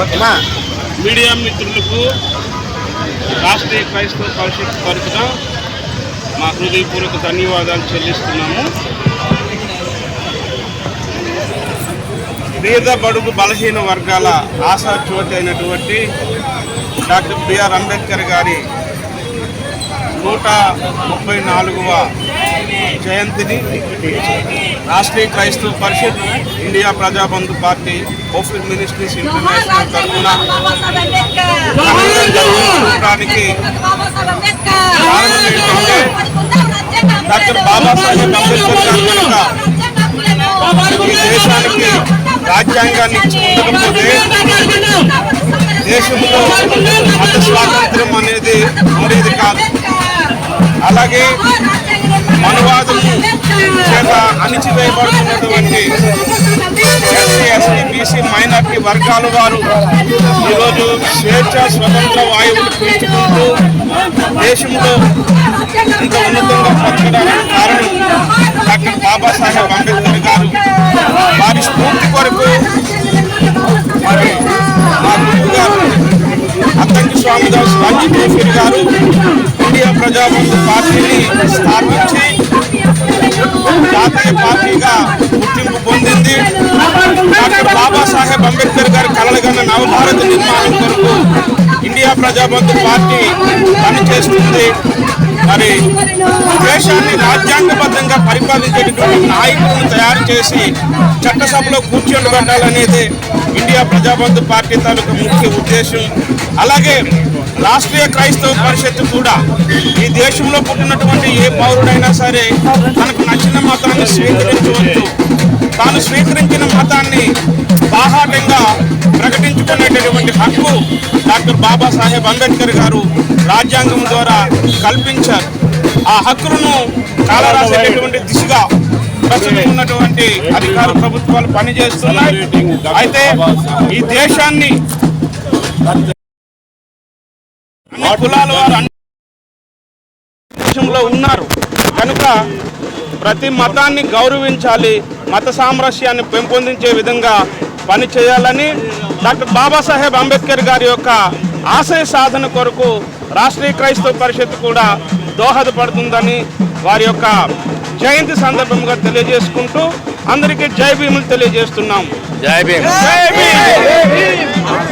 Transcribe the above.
Media మిత్రులకు రాష్ట్రీయ క్రైస్తవ పరిషత్ తరఫున మా హృదయపూర్వక ధన్యవాదాలు చెల్లిస్తున్నాము. పేద బడుగు బలహీన వర్గాల ఆశాజ్యోతి అయినటువంటి డాక్టర్ బిఆర్ అంబేద్కర్ గారి నూట ముప్పై నాలుగవ జయంతిని Rashtriya Kraistava Parishad India Prajabandhu party office ministries international తరఫున జరుపుకోవడానికి డాక్టర్ బాబాసాహెబ్ అంబేద్కర్ గారు కనుక ఈ దేశానికి రాజ్యాంగాన్ని ఇచ్చి దేశంలో మత స్వాతంత్రం అనేది ఉండేది కాదు. అలాగే మనువాదులు చేత అణిచివేయబడుతున్నటువంటి ఎస్సీ ఎస్టీ బీసీ మైనార్టీ వర్గాల వారు ఈరోజు స్వేచ్ఛ స్వతంత్ర వాయువులు పీల్చుకుంటూ దేశంలో ఇంత ఉన్నతంగా బతకడానికి కారణం డాక్టర్ బాబాసాహెబ్ అంబేద్కర్ అద్దంకి స్వామిదాస్ రాజీవ్ గారు ఇండియా ప్రజాబంధు పార్టీని స్థాపించి జాతీయ పార్టీగా గుర్తింపు పొందింది. డాక్టర్ బాబాసాహెబ్ అంబేద్కర్ గారి కలలుగన్న నవభారత నిర్మాణం కొరకు ఇండియా ప్రజాబంధు పార్టీ పనిచేస్తుంది. మరి దేశాన్ని రాజ్యాంగబద్ధంగా పరిపాలించేటటువంటి నాయకులను తయారు చేసి చట్టసభలో కూర్చొని పెట్టాలనేది ఇండియా ప్రజాబంధు పార్టీ తాలూకు ముఖ్య ఉద్దేశం. అలాగే రాష్ట్రీయ క్రైస్తవ పరిషత్తు కూడా ఈ దేశంలో పుట్టినటువంటి ఏ పౌరుడైనా సరే తనకు నచ్చిన మతాన్ని స్వీకరించవచ్చు. తాను స్వీకరించిన మతాన్ని బాహాటంగా ప్రకటించుకునేటటువంటి హక్కు డాక్టర్ బాబాసాహెబ్ అంబేద్కర్ గారు రాజ్యాంగం ద్వారా కల్పించారు. ఆ హక్కులను కాలరాసేటటువంటి దిశగా ప్రస్తుతం ఉన్నటువంటి అధికార ప్రభుత్వాలు పనిచేస్తున్నాయి. అయితే ఈ దేశాన్ని కులాల వారు దేశంలో ఉన్నారు. కనుక ప్రతి మతాన్ని గౌరవించాలి మత సామరస్యాన్ని పెంపొందించే విధంగా పని చేయాలని డాక్టర్ బాబాసాహెబ్ అంబేద్కర్ గారి యొక్క ఆశయ సాధన కొరకు రాష్ట్రీయ క్రైస్తవ పరిషత్ కూడా దోహదపడుతుందని వారి యొక్క జయంతి సందర్భంగా తెలియజేసుకుంటూ అందరికీ జై భీములు తెలియజేస్తున్నాం. జై భీమ్. జై భీమ్.